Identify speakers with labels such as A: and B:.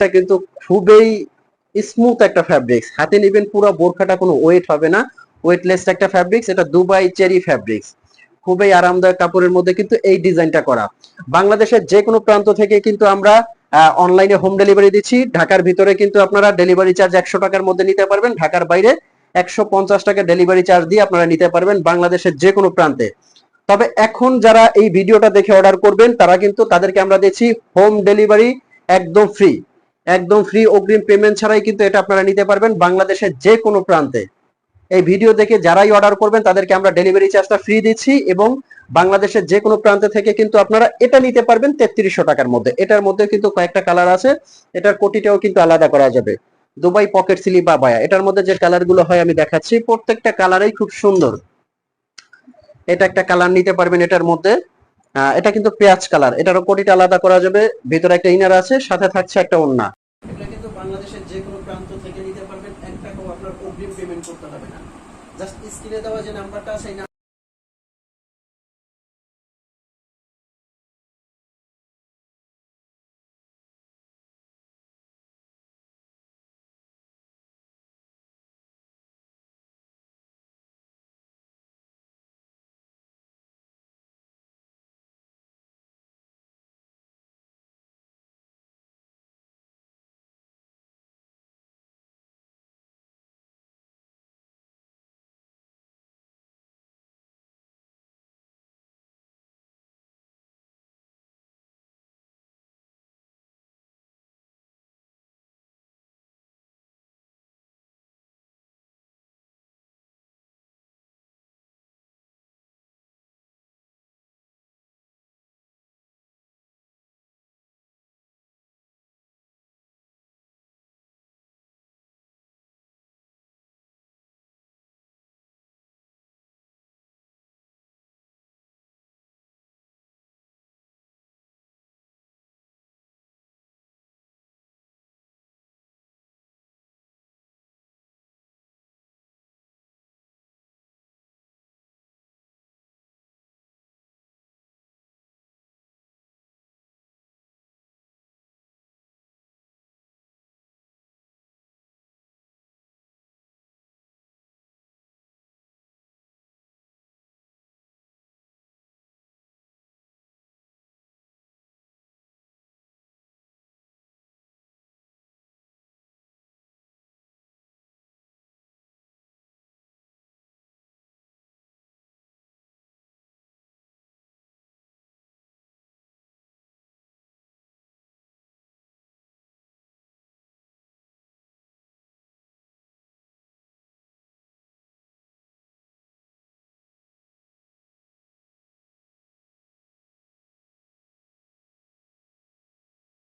A: ফ্যাব্রিকটা কিন্তু খুবই স্মুথ একটা ফ্যাব্রিক্স হাতে নেবেন পুরো বোরখাটা কোনো ওয়েট হবে না। ওয়েটলেস একটা ফ্যাব্রিক্স এটা দুবাই চেরি ফ্যাব্রিক্স খুবই আরামদায়ক কাপড়ের মধ্যে কিন্তু এই ডিজাইনটা করা। বাংলাদেশের যে কোনো প্রান্ত থেকে কিন্তু আমরা অনলাইনে হোম ডেলিভারি দিচ্ছি। ঢাকার ভিতরে কিন্তু আপনারা ডেলিভারি চার্জ একশো টাকার মধ্যে নিতে পারবেন। ঢাকার বাইরে একশো পঞ্চাশ টাকা ডেলিভারি চার্জ দিয়ে আপনারা নিতে পারবেন বাংলাদেশের যে কোনো প্রান্তে। তবে এখন যারা এই ভিডিওটা দেখে অর্ডার করবেন, তারা কিন্তু তাদেরকে আমরা দিচ্ছি হোম ডেলিভারি একদম ফ্রি একদম ফ্রি অগ্রিম পেমেন্ট ছাড়াই কিন্তু এটা আপনারা নিতে পারবেন বাংলাদেশের যে কোনো প্রান্তে। এই ভিডিও দেখে যারাই অর্ডার করবেন, তাদেরকে আমরা ডেলিভারি চার্জটা ফ্রি দিচ্ছি এবং বাংলাদেশের যে কোনো প্রান্ত থেকে কিন্তু আপনারা এটা নিতে পারবেন তেত্রিশশো টাকার মধ্যে। এটার মধ্যে কিন্তু কয়েকটা কালার আছে, এটার কোটিটাও কিন্তু আলাদা করা যাবে। দুবাই পকেট সিলি বা বায়া, এটার মধ্যে যে কালারগুলো হয় আমি দেখাচ্ছি, প্রত্যেকটা কালারই খুব সুন্দর। এটা একটা কালার নিতে পারবেন এটার মধ্যে। এটা কিন্তু পেঁয়াজ কালার এটারও কোটিটা আলাদা করা যাবে, ভিতরে একটা ইনার আছে, সাথে থাকছে একটা ওন্না বাংলাদেশের যে কোনো প্রান্ত থেকে নিতে পারবেন এক টাকাও আপনার অগ্রিম পেমেন্ট করতে হবে না। জাস্ট স্ক্রিনে দেওয়া যে নাম্বারটা আছে